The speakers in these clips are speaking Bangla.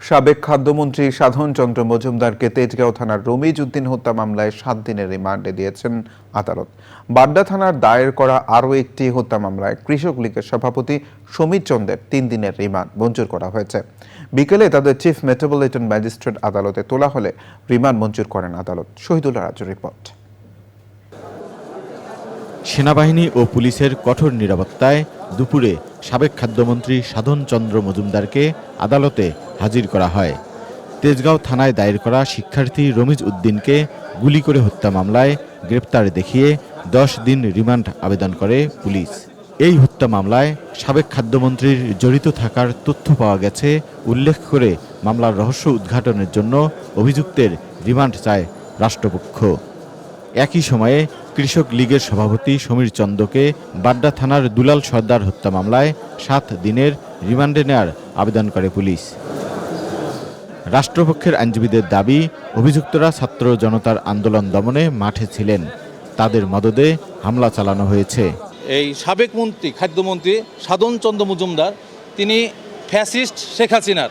সাবেক খাদ্যমন্ত্রী সাধন চন্দ্র মজুমদারকে তেজগাঁও থানার রমিজ উদ্দিন হত্যা মামলায় সাত দিনের রিমান্ডে দিয়েছেন আদালত। বাড্ডা থানার দায়ের করা আরও একটি হত্যা মামলায় কৃষক লীগের সভাপতি সমীর চন্দ্রের তিন দিনের রিমান্ড মঞ্জুর করা হয়েছে। বিকেলে তাদের চিফ মেট্রোপলিটন ম্যাজিস্ট্রেট আদালতে তোলা হলে রিমান্ড মঞ্জুর করেন আদালত। শহীদুল্লাহ রাজুর রিপোর্ট। সেনাবাহিনী ও পুলিশের কঠোর নিরাপত্তায় দুপুরে সাবেক খাদ্যমন্ত্রী সাধন চন্দ্র মজুমদারকে আদালতে হাজির করা হয়। তেজগাঁও থানায় দায়ের করা শিক্ষার্থী রমিজ উদ্দিনকে গুলি করে হত্যা মামলায় গ্রেপ্তার দেখিয়ে দশ দিন রিমান্ড আবেদন করে পুলিশ। এই হত্যা মামলায় সাবেক খাদ্যমন্ত্রীর জড়িত থাকার তথ্য পাওয়া গেছে, উল্লেখ করে মামলার রহস্য উদ্ঘাটনের জন্য অভিযুক্তের রিমান্ড চায় রাষ্ট্রপক্ষ। একই সময়ে কৃষক লীগের সভাপতি সমীর চন্দকে বাড্ডা থানার দুলাল সর্দার হত্যা মামলায় সাত দিনের রিমান্ডে নেয়ার আবেদন করে পুলিশ। রাষ্ট্রপক্ষের আইনজীবীদের দাবি, অভিযুক্তরা ছাত্র জনতার আন্দোলন দমনে মাঠে ছিলেন। তাদের মদদে হামলা চালানো হয়েছে। এই সাবেক মন্ত্রী, খাদ্যমন্ত্রী সাধন চন্দ্র মজুমদার, তিনি ফ্যাসিস্ট শেখ হাসিনার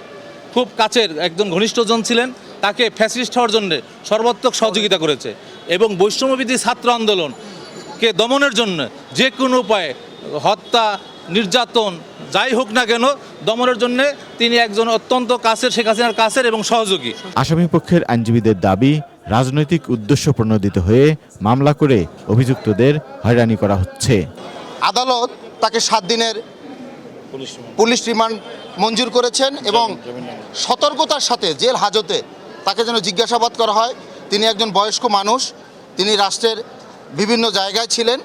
খুব কাছের একজন ঘনিষ্ঠজন ছিলেন। তাকে ফ্যাসিস্ট হওয়ার জন্য সর্বাত্মক সহযোগিতা করেছে এবং বৈষম্যবিধি ছাত্র আন্দোলনকে দমনের জন্য যে কোনো উপায়ে হত্যা, নির্যাতন যাই হোক না কেন দমনের জন্য তিনি একজন অত্যন্ত কাছের শেখ হাসিনার কাছের এবং সহযোগী। আসামি পক্ষের আইনজীবীদের দাবি রাজনৈতিক উদ্দেশ্য প্রণোদিত হয়ে মামলা করে অভিযুক্তদের হয়রানি করা হচ্ছে। আদালত তাকে সাত দিনের পুলিশ রিমান্ড। মঞ্জুর করেছেন এবং সতর্কতার সাথে জেল হাজতে তাকে যেন জিজ্ঞাসাবাদ করা হয়। তিনি একজন বয়স্ক মানুষ তিনি রাষ্ট্রের বিভিন্ন জায়গায় ছিলেন।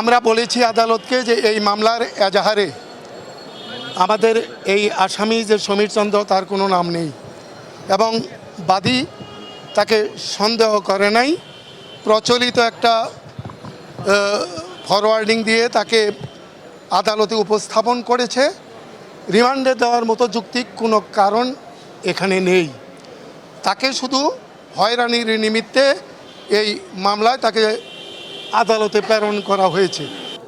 আমরা বলেছি আদালতকে যে এই মামলার এজাহারে আমাদের এই আসামি যে সমীর চন্দ্র, তার কোনো নাম নেই। এবং বাদী তাকে সন্দেহ করে নাই। প্রচলিত একটা ফরওয়ার্ডিং দিয়ে তাকে আদালতে উপস্থাপন করেছে। রিমান্ডে দেওয়ার মতো যুক্তিক কোনো কারণ এখানে নেই। তাকে শুধু হয়রানির নিমিত্তে এই মামলায় তাকে আদালতে প্রেরণ করা হয়েছে।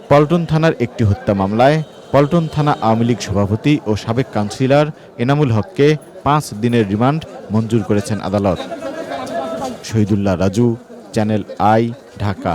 পল্টন থানার একটি হত্যা মামলায় পল্টন থানা আওয়ামী লীগ সভাপতি ও সাবেক কাউন্সিলর এনামুল হককে পাঁচ দিনের রিমান্ড মঞ্জুর করেছেন আদালত। Shahidullah Raju, channel I, Dhaka.